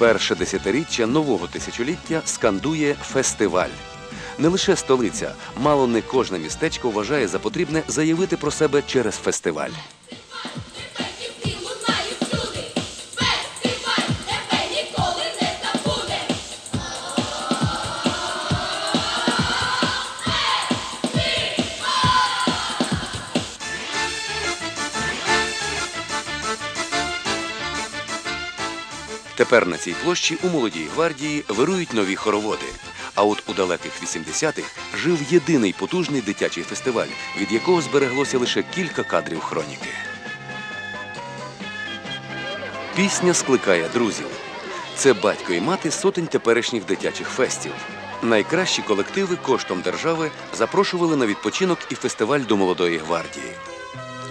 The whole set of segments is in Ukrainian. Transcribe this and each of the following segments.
Перше десятиріччя нового тисячоліття скандує фестиваль. Не лише столиця, мало не кожне містечко вважає за потрібне заявити про себе через фестиваль. Тепер на цій площі у молодій гвардії вирують нові хороводи. А от у далеких 80-х жив єдиний потужний дитячий фестиваль, від якого збереглося лише кілька кадрів хроніки. Пісня скликає друзів. Це батько і мати сотень теперішніх дитячих фестів. Найкращі колективи коштом держави запрошували на відпочинок і фестиваль до молодої гвардії.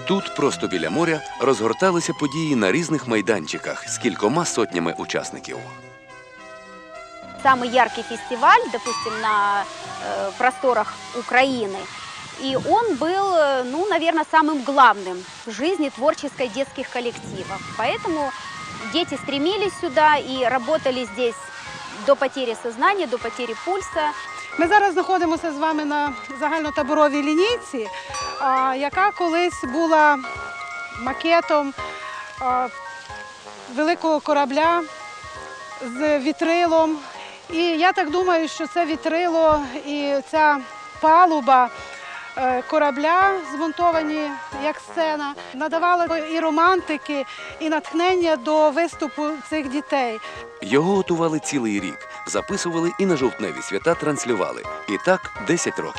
Тут, просто біля моря, розгорталися події на різних майданчиках з кількома сотнями учасників. самый яркий фестиваль, допустим, на э, просторах Украины. И он был, э, ну, наверное, самым главным в жизни творческой детских коллективов. Поэтому дети стремились сюда и работали здесь до потери сознания, до потери пульса. Ми зараз знаходимося з вами на загальнотаборовій лінійці, а, яка колись була макетом великого корабля з вітрилом. І я так думаю, що це вітрило і ця палуба е, корабля, змонтовані як сцена, надавали і романтики, і натхнення до виступу цих дітей. Його готували цілий рік, записували і на жовтневі свята транслювали. І так 10 років.